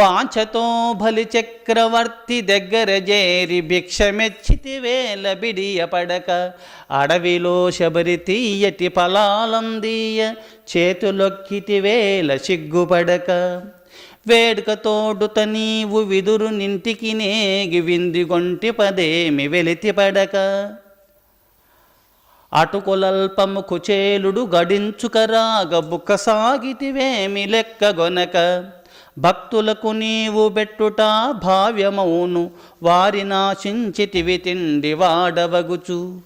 వాంఛతో బలి చక్రవర్తి దగ్గర చేరి భిక్షమెచ్చితి వేల బిడియ పడక. అడవిలో శబరి తీయటి ఫలాలందీయ చేతులొక్కిటి వేల సిగ్గుపడక. వేడుక తోడుత నీవు విదురు నింటికి నేగి విందిగొంటి పదేమి వెలితి పడక. అటుకులల్పము కుచేలుడు గడించుకరాగ బుక్క సాగితివేమి లెక్కగొనక భక్తులకు నీవు బెట్టుట భావ్యమౌను వారి నాశించితివి తిండి వాడవగుచు.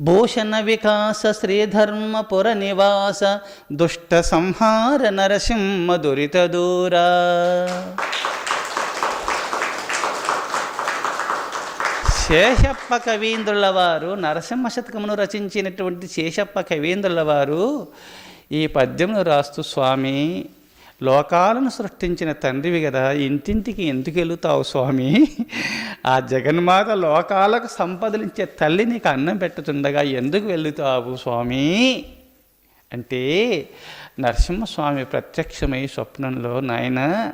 భూషణ వికాస శ్రీధర్మపుర నివాస దుష్ట సంహార నరసింహ దురిత దూరా. శేషప్ప కవీంద్రుల వారు నరసింహ శతకమును రచించినటువంటి శేషప్ప కవీంద్రుల వారు ఈ పద్యమును రాస్తూ స్వామి లోకాలను సృష్టించిన తండ్రివి కదా ఇంటింటికి ఎందుకు వెళుతావు స్వామి? ఆ జగన్మాత లోకాలకు సంపదలించే తల్లి నీకు అన్నం పెట్టుతుండగా ఎందుకు వెళుతావు స్వామి? అంటే నరసింహస్వామి ప్రత్యక్షమై స్వప్నంలో నాయన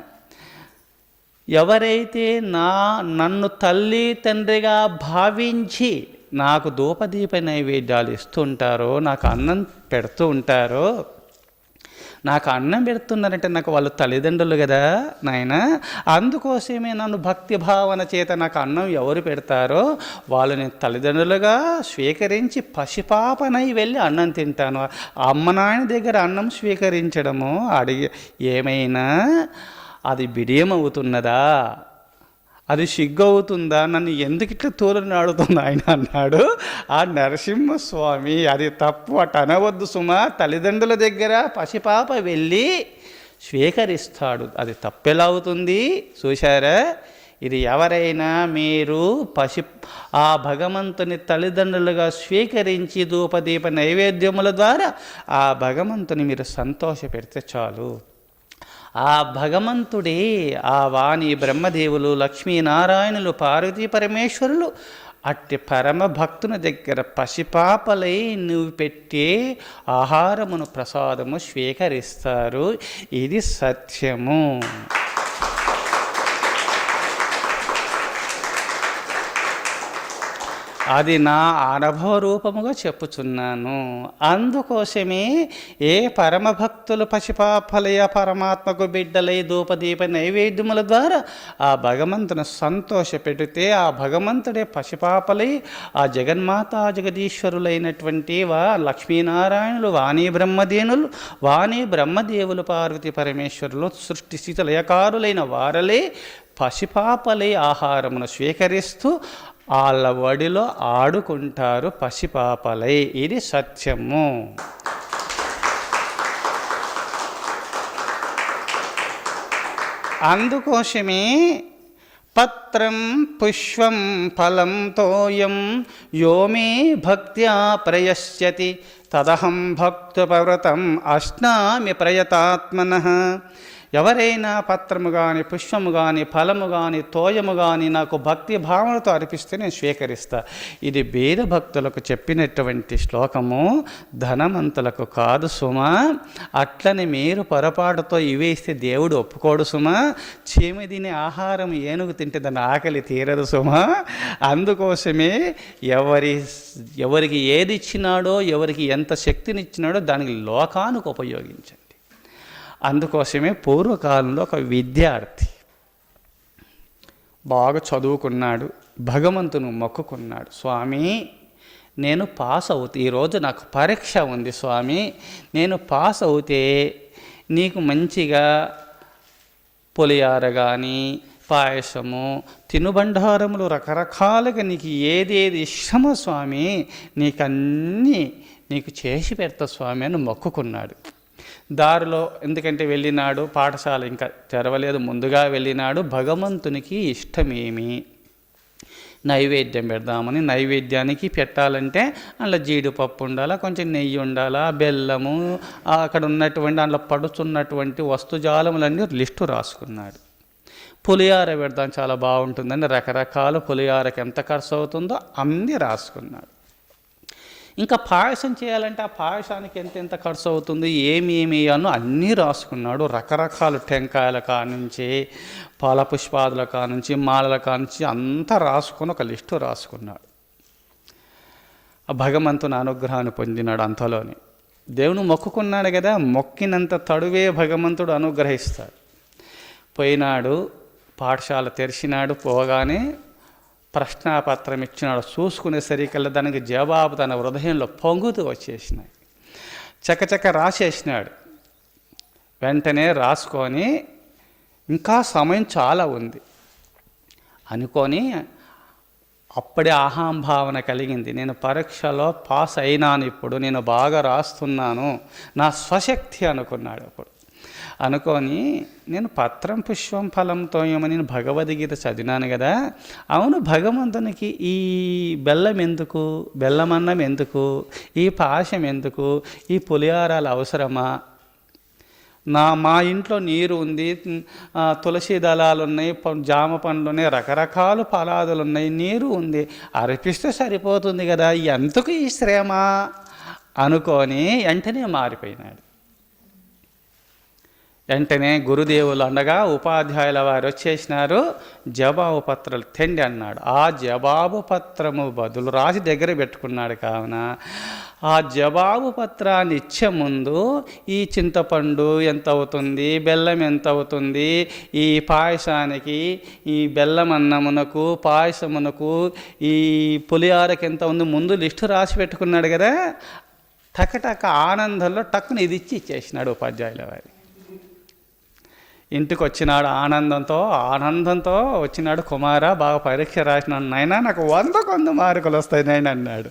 ఎవరైతే నా నన్ను తల్లి తండ్రిగా భావించి నాకు ధూపదీప నైవేద్యాలు ఇస్తుంటారో నాకు అన్నం పెడుతూ ఉంటారో నాకు అన్నం పెడుతున్నారంటే నాకు వాళ్ళు తల్లిదండ్రులు కదా నాయన. అందుకోసమే నన్ను భక్తి భావన చేత నాకు అన్నం ఎవరు పెడతారో వాళ్ళు నేను తల్లిదండ్రులుగా స్వీకరించి పసిపాపనై వెళ్ళి అన్నం తింటాను. అమ్మ నాయన దగ్గర అన్నం స్వీకరించడము అడిగి ఏమైనా అది బిడియం అవుతున్నదా? అది సిగ్గు అవుతుందా నన్ను ఎందుకు ఇట్లా తోలనాడుతుంది ఆయన అన్నాడు. ఆ నరసింహస్వామి అది తప్పు అటు అనవద్దు సుమా తల్లిదండ్రుల దగ్గర పసిపాప వెళ్ళి స్వీకరిస్తాడు. అది తప్పెలా అవుతుంది? చూశారా? ఇది ఎవరైనా మీరు పసి ఆ భగవంతుని తల్లిదండ్రులుగా స్వీకరించి ధూపదీప నైవేద్యముల ద్వారా ఆ భగవంతుని మీరు సంతోషపెడితే చాలు. ఆ భగవంతుడే ఆ వాణి బ్రహ్మదేవులు లక్ష్మీనారాయణులు పార్వతీ పరమేశ్వరులు అట్టి పరమ భక్తుని దగ్గర పసిపాపలై నువ్వు పెట్టే ఆహారమును ప్రసాదము స్వీకరిస్తారు. ఇది సత్యము. అది నా అనుభవ రూపముగా చెప్పుచున్నాను. అందుకోసమే ఏ పరమభక్తులు పసిపాపలయ పరమాత్మకు బిడ్డలై ధూపదీప నైవేద్యముల ద్వారా ఆ భగవంతుని సంతోష పెడితే ఆ భగవంతుడే పసిపాపలై ఆ జగన్మాతా జగదీశ్వరులైనటువంటి వా లక్ష్మీనారాయణులు వాణి బ్రహ్మదేనులు వాణి బ్రహ్మదేవులు పార్వతి పరమేశ్వరులు సృష్టి స్థితి లయకారులైన వారలే పసిపాపలై ఆహారమును స్వీకరిస్తూ వాళ్ళ వడిలో ఆడుకుంటారు పసిపాపలై. ఇది సత్యము. అందుకోసమే పత్రం పుష్పం ఫలం తోయం యో మే భక్త్యా ప్రయశ్యతి. తదహం భక్తుపవ్రతం అశ్నామి ప్రయతాత్మన. ఎవరైనా పత్రము కానీ పుష్పము కానీ ఫలము కానీ తోయము కానీ నాకు భక్తి భావనతో అర్పిస్తే నేను స్వీకరిస్తా. ఇది బీద భక్తులకు చెప్పినటువంటి శ్లోకము. ధనవంతులకు కాదు సుమా. అట్లని మీరు పొరపాటుతో ఇవేస్తే దేవుడు ఒప్పుకోడు సుమా. చీమి తినే ఆహారం ఏనుగు తింటే దాని ఆకలి తీరదు సుమా. అందుకోసమే ఎవరి ఎవరికి ఏది ఇచ్చినాడో ఎవరికి ఎంత శక్తినిచ్చినాడో దానికి లోకానికి ఉపయోగించండి. అందుకోసమే పూర్వకాలంలో ఒక విద్యార్థి బాగా చదువుకున్నాడు భగవంతును మొక్కుకున్నాడు. స్వామి నేను పాస్ అవుతా ఈరోజు నాకు పరీక్ష ఉంది స్వామి నేను పాస్ అవుతే నీకు మంచిగా పులియార కానీ పాయసము తినుబండారములు రకరకాలుగా నీకు ఏదేది ఇష్టమో స్వామి నీకన్నీ నీకు చేసి పెడతా స్వామి అని మొక్కుకున్నాడు. దారిలో ఎందుకంటే వెళ్ళినాడు పాఠశాల ఇంకా తెరవలేదు ముందుగా వెళ్ళినాడు భగవంతునికి ఇష్టమేమి? నైవేద్యం పెడదామని నైవేద్యానికి పెట్టాలంటే అందులో జీడిపప్పు ఉండాలా కొంచెం నెయ్యి ఉండాలా బెల్లము అక్కడ ఉన్నటువంటి అందులో పడుతున్నటువంటి వస్తుజాలములన్నీ లిస్టు రాసుకున్నాడు. పులిహార పెడదాం చాలా బాగుంటుందని రకరకాల పులిహారకి ఎంత ఖర్చు అవుతుందో అన్నీ రాసుకున్నాడు. ఇంకా పాయసం చేయాలంటే ఆ పాయసానికి ఎంత ఎంత ఖర్చు అవుతుంది ఏమి ఏమి అను అన్నీ రాసుకున్నాడు. రకరకాల టెంకాయల కానుంచి పాల పుష్పాదుల కానుంచి మాలల కానుంచి అంతా రాసుకొని ఒక లిస్టు రాసుకున్నాడు. ఆ భగవంతుని అనుగ్రహాన్ని పొందినాడు అంతలోని. దేవుని మొక్కుకున్నాడు కదా మొక్కినంత తడువే భగవంతుడు అనుగ్రహిస్తాడు. పోయినాడు పాఠశాల తెరిచినాడు పోగానే ప్రశ్నాపత్రం ఇచ్చినాడు చూసుకునేసరికల్లా దానికి జవాబు తన హృదయంలో పొంగుతూ వచ్చేసినాయి. చకచక రాసేసినాడు. వెంటనే రాసుకొని ఇంకా సమయం చాలా ఉంది. అనుకొని అప్పుడే అహంభావన కలిగింది. నేను పరీక్షలో పాస్ అయినాను ఇప్పుడు. నేను బాగా రాస్తున్నాను. నా స్వశక్తి అనుకున్నాడు అప్పుడు. అనుకొని నేను పత్రం పుష్పం ఫలంతో ఏమో నేను భగవద్గీత చదివినాను కదా. అవును భగవంతునికి ఈ బెల్లం ఎందుకు? బెల్లమన్నం ఎందుకు? ఈ పాశం ఎందుకు? ఈ పులిహారాలు అవసరమా? నా మా ఇంట్లో నీరు ఉంది తులసి దళాలు ఉన్నాయి ప- జామ పండ్లు ఉన్నాయి రకరకాల ఫలాదులు ఉన్నాయి నీరు ఉంది. అర్పిస్తే సరిపోతుంది కదా ఎందుకు ఈ శ్రమ? అనుకొని వెంటనే మారిపోయినాడు. వెంటనే గురుదేవులు అండగా ఉపాధ్యాయుల వారు వచ్చేసినారు జవాబు పత్రాలు తెండి అన్నాడు. ఆ జవాబు పత్రము బదులు రాసి దగ్గర పెట్టుకున్నాడు కావున. ఆ జవాబు పత్రాన్ని ఇచ్చే ముందు ఈ చింతపండు ఎంత అవుతుంది బెల్లం ఎంత అవుతుంది ఈ పాయసానికి ఈ బెల్లం అన్నమునకు పాయసమునకు ఈ పులిహారకి ఎంత ఉంది ముందు లిస్టు రాసి పెట్టుకున్నాడు కదా. టకటక ఆనందంలో టక్కున ఇది ఇచ్చి ఇచ్చేసినాడు ఉపాధ్యాయుల వారి. ఇంటికి వచ్చినాడు ఆనందంతో ఆనందంతో వచ్చినాడు కుమార బాగా పరీక్ష రాసినాడు నైనా నాకు వంద కొంద మార్కులు వస్తాయి నాయన అన్నాడు.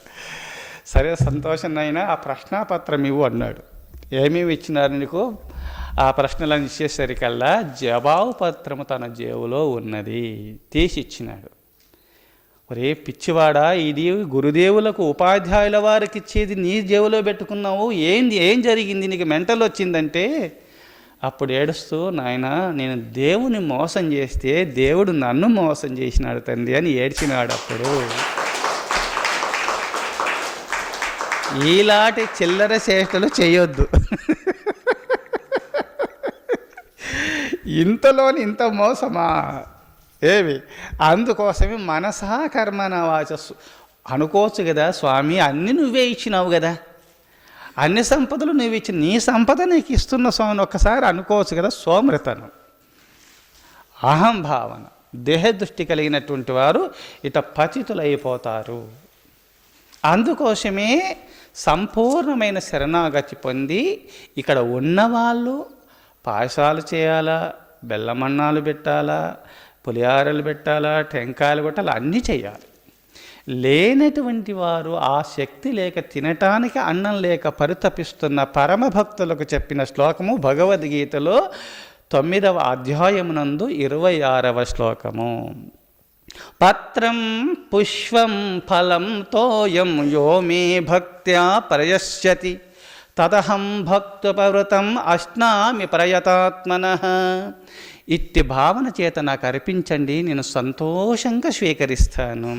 సరే సంతోషం నాయనా ఆ ప్రశ్నాపత్రం ఇవ్వు అన్నాడు. ఏమేమి ఇచ్చినారు నీకు? ఆ ప్రశ్నలను ఇచ్చేసరికల్లా జవాబు పత్రము తన జేబులో ఉన్నది. తీసి ఇచ్చినాడు. ఒరే పిచ్చివాడా ఇది గురుదేవులకు ఉపాధ్యాయుల వారికి ఇచ్చేది నీ జేబులో పెట్టుకున్నావు? ఏంది ఏం జరిగింది? నీకు మెంటల్ వచ్చిందంటే అప్పుడు ఏడుస్తూ నాయన నేను దేవుని మోసం చేస్తే దేవుడు నన్ను మోసం చేసినాడు తండ్రి అని ఏడ్చినాడు అప్పుడు. ఈలాంటి చిల్లర చేష్టలు చేయొద్దు. ఇంతలోని ఇంత మోసమా? ఏవి అందుకోసమే మనసా కర్మన వాచస్సు. అనుకోవచ్చు కదా స్వామి అన్నీ నువ్వే ఇచ్చినావు కదా. అన్ని సంపదలు నువ్వు ఇచ్చి నీ సంపద నీకు ఇస్తున్న స్వామిని ఒక్కసారి అనుకోవచ్చు కదా సోమృతనం అహంభావన దేహదృష్టి కలిగినటువంటి వారు ఇట పతితులైపోతారు. అందుకోసమే సంపూర్ణమైన శరణాగతి పొంది ఇక్కడ ఉన్నవాళ్ళు పాయసాలు చేయాలా బెల్లమన్నాలు పెట్టాలా పులిహారలు పెట్టాలా టెంకాయలు పెట్టాలా అన్నీ చేయాలి. లేనటువంటి వారు ఆ శక్తి లేక తినటానికి అన్నం లేక పరితపిస్తున్న పరమభక్తులకు చెప్పిన శ్లోకము భగవద్గీతలో తొమ్మిదవ అధ్యాయమునందు ఇరవై ఆరవ శ్లోకము. పత్రం పుష్పం ఫలం తోయం యో మే భక్త్యా ప్రయశ్యతి తదహం భక్తుపవృతం అశ్నామి ప్రయతాత్మన. ఇట్టి భావన చేత నాకు అర్పించండి నేను సంతోషంగా స్వీకరిస్తాను.